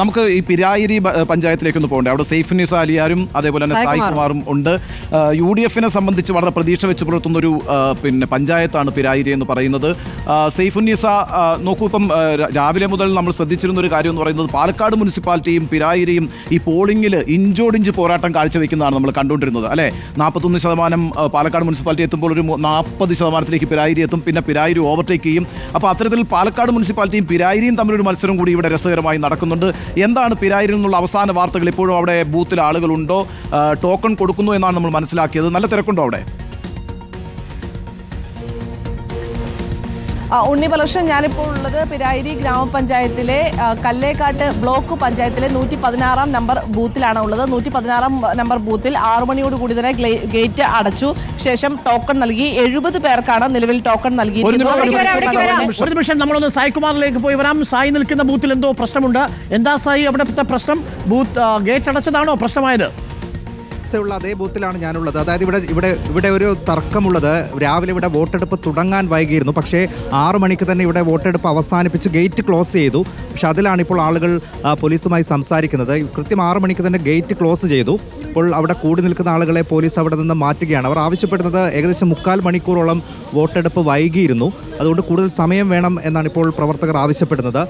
നമുക്ക് ഈ പിരായിരി പഞ്ചായത്തിലേക്ക് ഒന്ന് പോകണ്ടേ. അവിടെ സെയ്ഫ് നിസ അലിയാരും അതേപോലെ തന്നെ സായി കുമാറും ഉണ്ട്. യു ഡി എഫിനെ സംബന്ധിച്ച് വളരെ പ്രതീക്ഷ വെച്ച് പുലർത്തുന്ന ഒരു പിന്നെ പഞ്ചായത്താണ് പിരായിരി എന്ന് പറയുന്നത്. ആ, സെയ്ഫുന്നീസ നോക്കൂ ഇപ്പം രാവിലെ മുതൽ നമ്മൾ ശ്രദ്ധിച്ചിരുന്ന ഒരു കാര്യം എന്ന് പറയുന്നത് പാലക്കാട് മുനിസിപ്പാലിറ്റിയും പിരായിരിയും ഈ പോളിംഗിൽ ഇഞ്ചോടിഞ്ച് പോരാട്ടം കാഴ്ചവെക്കുന്നതാണ് നമ്മൾ കണ്ടുകൊണ്ടിരുന്നത് അല്ലേ? നാൽപ്പത്തൊന്ന് ശതമാനം പാലക്കാട് മുനിസിപ്പാലിറ്റി എത്തുമ്പോൾ ഒരു നാൽപ്പത് ശതമാനത്തിലേക്ക് പിരായിരി എത്തും. പിന്നെ പിരായിരി ഓവർടേക്ക് ചെയ്യും. അപ്പോൾ അത്തരത്തിൽ പാലക്കാട് മുനിസിപ്പാലിറ്റിയും പിരായിരിയും തമ്മിലൊരു മത്സരം കൂടി ഇവിടെ രസകരമായി നടക്കുന്നുണ്ട്. എന്താണ് പിരായിരിൽ നിന്നുള്ള അവസാന വാർത്തകൾ? ഇപ്പോഴും അവിടെ ബൂത്തിൽ ആളുകളുണ്ടോ? ടോക്കൺ കൊടുക്കുന്നു എന്നാണ് നമ്മൾ മനസ്സിലാക്കിയത്. നല്ല തിരക്കുണ്ടോ അവിടെ? ഉണ്ണി ബലകൃഷ്ണൻ ഞാനിപ്പോൾ ഉള്ളത് പിരായിരി ഗ്രാമപഞ്ചായത്തിലെ കല്ലേക്കാട്ട് ബ്ലോക്ക് പഞ്ചായത്തിലെ നൂറ്റി പതിനാറാം നമ്പർ ബൂത്തിലാണ് ഉള്ളത്. നൂറ്റി പതിനാറാം നമ്പർ ബൂത്തിൽ ആറു മണിയോട് കൂടി തന്നെ ഗേറ്റ് അടച്ചു. ശേഷം ടോക്കൺ നൽകി. എഴുപത് പേർക്കാണ് നിലവിൽ ടോക്കൺ നൽകി നിമിഷം. ഒരു നിമിഷം നമ്മളൊന്ന് സായികുമാറിലേക്ക് പോയി വരാം. സായി നിൽക്കുന്ന ബൂത്തിൽ എന്തോ പ്രശ്നമുണ്ട്. എന്താ സായി അവിടെ പ്രശ്നം? ബൂത്ത് ഗേറ്റ് അടച്ചതാണോ പ്രശ്നമായത്? ഉള്ള അതേ ബൂത്തിലാണ് ഞാനുള്ളത്. അതായത് ഇവിടെ ഇവിടെ ഇവിടെ ഒരു തർക്കമുള്ളത് രാവിലെ ഇവിടെ വോട്ടെടുപ്പ് തുടങ്ങാൻ വൈകിയിരുന്നു. പക്ഷേ ആറു മണിക്ക് തന്നെ ഇവിടെ വോട്ടെടുപ്പ് അവസാനിപ്പിച്ച് ഗേറ്റ് ക്ലോസ് ചെയ്തു. പക്ഷെ അതിലാണ് ഇപ്പോൾ ആളുകൾ പോലീസുമായി സംസാരിക്കുന്നത്. കൃത്യം ആറു മണിക്ക് തന്നെ ഗേറ്റ് ക്ലോസ് ചെയ്തു. ഇപ്പോൾ അവിടെ കൂടി നിൽക്കുന്ന ആളുകളെ പോലീസ് അവിടെ നിന്ന് മാറ്റുകയാണ്. അവർ ആവശ്യപ്പെടുന്നത് ഏകദേശം മുക്കാൽ മണിക്കൂറോളം വോട്ടെടുപ്പ് വൈകിയിരുന്നു. അതുകൊണ്ട് കൂടുതൽ സമയം വേണം എന്നാണ് ഇപ്പോൾ പ്രവർത്തകർ ആവശ്യപ്പെടുന്നത്.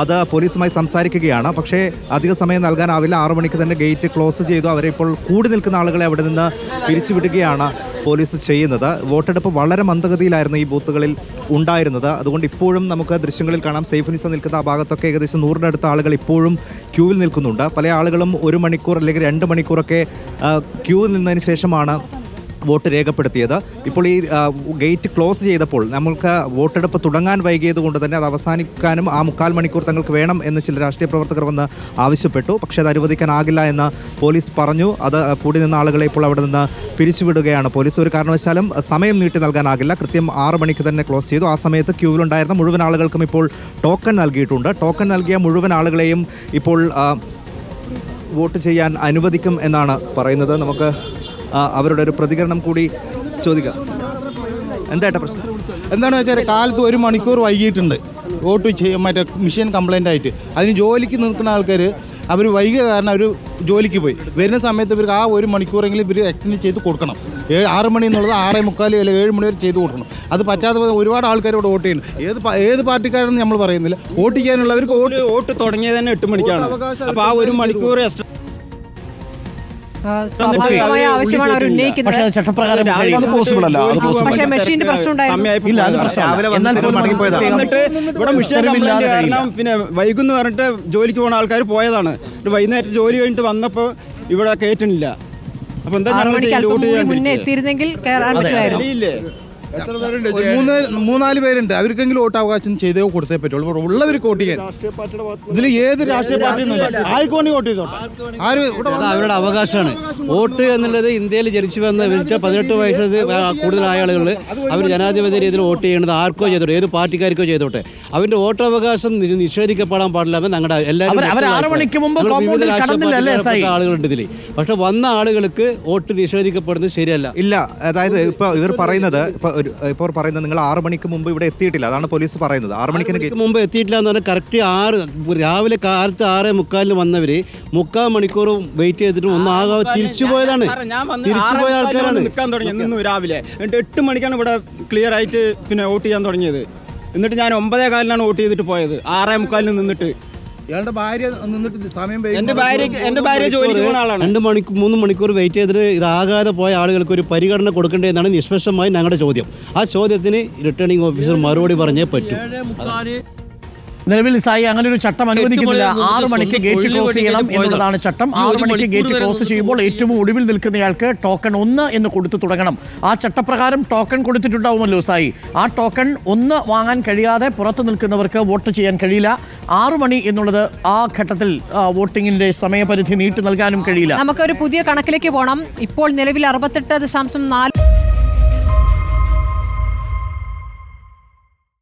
അത് പോലീസുമായി സംസാരിക്കുകയാണ്. പക്ഷേ അധിക സമയം നൽകാനാവില്ല. ആറു മണിക്ക് തന്നെ ഗേറ്റ് ക്ലോസ് ചെയ്തു. അവരെ ഇപ്പോൾ കൂടി നിൽക്കുന്ന ആളുകളെ അവിടെ നിന്ന് പിരിച്ചുവിടുകയാണ് പോലീസ് ചെയ്യുന്നത്. വോട്ടെടുപ്പ് വളരെ മന്ദഗതിയിലായിരുന്നു ഈ ബൂത്തുകളിൽ ഉണ്ടായിരുന്നത്. അതുകൊണ്ട് ഇപ്പോഴും നമുക്ക് ദൃശ്യങ്ങളിൽ കാണാം. സേഫ് നിസ നിൽക്കുന്ന ആ ഭാഗത്തൊക്കെ ഏകദേശം നൂറിനടുത്ത ആളുകൾ ഇപ്പോഴും ക്യൂവിൽ നിൽക്കുന്നുണ്ട്. പല ആളുകളും ഒരു മണിക്കൂർ അല്ലെങ്കിൽ രണ്ട് മണിക്കൂറൊക്കെ ക്യൂവിൽ നിന്നതിന് ശേഷമാണ് വോട്ട് രേഖപ്പെടുത്തിയത്. ഇപ്പോൾ ഈ ഗേറ്റ് ക്ലോസ് ചെയ്തപ്പോൾ നമ്മൾക്ക് വോട്ടെടുപ്പ് തുടങ്ങാൻ വൈകിയത് കൊണ്ട് തന്നെ അത് അവസാനിക്കാനും ആ മുക്കാൽ മണിക്കൂർ തങ്ങൾക്ക് വേണം എന്ന് ചില രാഷ്ട്രീയ പ്രവർത്തകർ വന്ന് ആവശ്യപ്പെട്ടു. പക്ഷേ അത് അനുവദിക്കാനാകില്ല എന്ന് പോലീസ് പറഞ്ഞു. അത് കൂടി നിന്ന ആളുകളെ ഇപ്പോൾ അവിടെ നിന്ന് പിരിച്ചുവിടുകയാണ്. പോലീസ് ഒരു കാരണവശാലും സമയം നീട്ടി നൽകാനാകില്ല കൃത്യം ആറ് മണിക്ക് തന്നെ ക്ലോസ് ചെയ്തു. ആ സമയത്ത് ക്യൂവിലുണ്ടായിരുന്ന മുഴുവൻ ആളുകൾക്കും ഇപ്പോൾ ടോക്കൺ നൽകിയിട്ടുണ്ട്. ടോക്കൺ നൽകിയ മുഴുവൻ ആളുകളെയും ഇപ്പോൾ വോട്ട് ചെയ്യാൻ അനുവദിക്കും എന്നാണ് പറയുന്നത്. നമുക്ക് അവരുടെ ഒരു പ്രതികരണം കൂടി ചോദിക്കാം. എന്തായിട്ടാ പ്രശ്നം? എന്താണെന്ന് വെച്ചാൽ കാലത്ത് ഒരു മണിക്കൂർ വൈകിട്ടുണ്ട് വോട്ട് ചെയ്യാൻ മറ്റേ മെഷീൻ കംപ്ലൈന്റ് ആയിട്ട്. അതിന് ജോലിക്ക് നിൽക്കുന്ന ആൾക്കാർ അവർ വൈകിയ കാരണം അവർ ജോലിക്ക് പോയി. വരുന്ന സമയത്ത് ഇവർക്ക് ആ ഒരു മണിക്കൂറെങ്കിലും ഇവർ എക്സ്റ്റെൻഡ് ചെയ്ത് കൊടുക്കണം. ഏഴ് ആറ് മണി എന്നുള്ളത് ആറേ മുക്കാൽ അല്ലെങ്കിൽ ഏഴ് മണി വരെ ചെയ്ത് കൊടുക്കണം. അത് പറ്റാതെ പോലെ ഒരുപാട് ആൾക്കാർ ഇവിടെ വോട്ട് ചെയ്യുന്നു ഏത് ഏത് പാർട്ടിക്കാരെന്ന് നമ്മൾ പറയുന്നില്ല. വോട്ട് ചെയ്യാനുള്ളവർക്ക് വോട്ട് വോട്ട് വോട്ട് തുടങ്ങിയത് തന്നെ എട്ട് മണിക്കാണ്. അപ്പോൾ ആ ഒരു മണിക്കൂർ എക്സ്ട്രാ സ്വാഭാവികമായ ആവശ്യമാണ് അവർ ഉന്നയിക്കുന്നത് പക്ഷേ അത് ചട്ടപ്രകാരം അത് കഴിയില്ല. അല്ല അത് possible പക്ഷേ അല്ല. മെഷീന്റെ പ്രശ്നം ഉണ്ടായിരുന്നു ഇല്ല അത് പ്രശ്നമല്ല എന്നാൽ വന്നിട്ട് പോലും മടങ്ങിപ്പോയതാണ്. എന്നിട്ട് ഇവിടെ മിഷൻ ഉത്തരവില്ലാതെ കംപ്ലൈന്റ് കഴിയില്ല. കാരണം പിന്നെ വൈകുന്നു പറഞ്ഞിട്ട് ജോലിക്ക് പോണ ആൾക്കാർ പോയതാണ് എന്നിട്ട് വൈകുന്നേരം ജോലി കഴിഞ്ഞിട്ട് വന്നപ്പോ ഇവിടെ കയറ്റണില്ല അപ്പൊ എന്താ ആറു ഞങ്ങൾ മണിക്ക് അല്പം ഡ്യൂട്ടി കൂടി മുന്നേ? എത്തിയിരുന്നെങ്കിൽ കയറാൻ പറ്റുമായിരുന്നു തെളിയില്ലേ? മൂന്നാൽ പേരുണ്ട്. അവർക്കെങ്കിലും വോട്ട് അവകാശം ചെയ്തേ കൊടുത്തേ പറ്റുള്ളൂ. ഉള്ളവർക്ക് വോട്ട് ചെയ്യാൻ. ഇതിൽ ഏത് രാഷ്ട്രീയ പാർട്ടി ആർക്ക് വേണ്ടി വോട്ട് ചെയ്തോട്ടെ. ആര് അവരുടെ അവകാശമാണ്. വോട്ട് എന്നുള്ളത് ഇന്ത്യയിൽ ജനിച്ചു വന്ന വെച്ച പതിനെട്ട് വയസ്സ് കൂടുതലായ ആളുകൾ അവർ ജനാധിപത്യ രീതിയിൽ വോട്ട് ചെയ്യേണ്ടത് ആർക്കോ ചെയ്തോട്ടെ ഏത് പാർട്ടിക്കാർക്കോ ചെയ്തോട്ടെ. അവരുടെ വോട്ടവകാശം നിഷേധിക്കപ്പെടാൻ പാടില്ല എന്ന് ഞങ്ങളുടെ എല്ലാവരും ആളുകളുണ്ട് ഇതിൽ പക്ഷെ വന്ന ആളുകൾക്ക് വോട്ട് നിഷേധിക്കപ്പെടുന്നത് ശരിയല്ല. ഇല്ല അതായത് ഇപ്പൊ ഇവർ പറയുന്നത് ഇപ്പൊ ഒരു ഇപ്പോൾ പറയുന്നത് നിങ്ങൾ ആറ് മണിക്ക് മുമ്പ് ഇവിടെ എത്തിയിട്ടില്ല. അതാണ് പോലീസ് പറയുന്നത്. ആറ് മണിക്ക് മുമ്പ് എത്തിയിട്ടില്ല എന്ന് പറഞ്ഞാൽ കറക്റ്റ് ആറ് രാവിലെ കാലത്ത് ആറ് മുക്കാലിന് വന്നവര് മുക്കാൽ മണിക്കൂർ വെയിറ്റ് ചെയ്തിട്ട് ഒന്ന് ആകെ തിരിച്ചു പോയതാണ്. ഞാൻ വന്ന് തിരിച്ചു പോയ ആൾക്കാരാണ്. നിൽക്കാൻ തുടങ്ങി. നിന്നു രാവിലെ. എന്നിട്ട് എട്ട് മണിക്കാണ് ഇവിടെ ക്ലിയർ ആയിട്ട് പിന്നെ വോട്ട് ചെയ്യാൻ തുടങ്ങിയത്. എന്നിട്ട് ഞാൻ ഒമ്പതേ കാലിനാണ് വോട്ട് ചെയ്തിട്ട് പോയത്. ആറേ മുക്കാലിന് നിന്നിട്ട്. ഇയാളുടെ ഭാര്യ നിന്നിട്ട് സമയം എന്റെ ഭാര്യ എന്റെ ഭാര്യ ജോലിക്ക് പോകുന്ന ആളാണ്. രണ്ട് മണിക്കൂർ മൂന്ന് മണിക്കൂർ വെയിറ്റ് ചെയ്തിട്ട് ഇതാകാതെ പോയ ആളുകൾക്ക് ഒരു പരിഗണന കൊടുക്കേണ്ടത് എന്നാണ് നിഷ്പക്ഷമായി ഞങ്ങളുടെ ചോദ്യം. ആ ചോദ്യത്തിന് റിട്ടേണിംഗ് ഓഫീസർ മറുപടി പറഞ്ഞേ പറ്റൂ. നിലവിൽ സായി അങ്ങനെ ഒരു ചട്ടം അനുവദിക്കുന്നില്ല. ആറു മണിക്ക് ഗേറ്റ് ക്ലോസ് ചെയ്യണം എന്നുള്ളതാണ് ചട്ടം. ആറു മണിക്ക് ഗേറ്റ് ക്ലോസ് ചെയ്യുമ്പോൾ ഏറ്റവും ഒടുവിൽ നിൽക്കുന്നയാൾക്ക് ടോക്കൺ ഒന്ന് എന്ന് കൊടുത്തു തുടങ്ങണം. ആ ചട്ടപ്രകാരം ടോക്കൺ കൊടുത്തിട്ടുണ്ടാവുമല്ലോ സായി. ആ ടോക്കൺ ഒന്ന് വാങ്ങാൻ കഴിയാതെ പുറത്ത് നിൽക്കുന്നവർക്ക് വോട്ട് ചെയ്യാൻ കഴിയില്ല. ആറു മണി എന്നുള്ളത് ആ ഘട്ടത്തിൽ വോട്ടിംഗിന്റെ വോട്ടിങ്ങിന്റെ സമയപരിധി നീട്ടി നൽകാനും കഴിയില്ല. നമുക്കൊരു പുതിയ കണക്കിലേക്ക് പോകണം ഇപ്പോൾ നിലവിൽ അറുപത്തെട്ട് ദശാംശം നാല്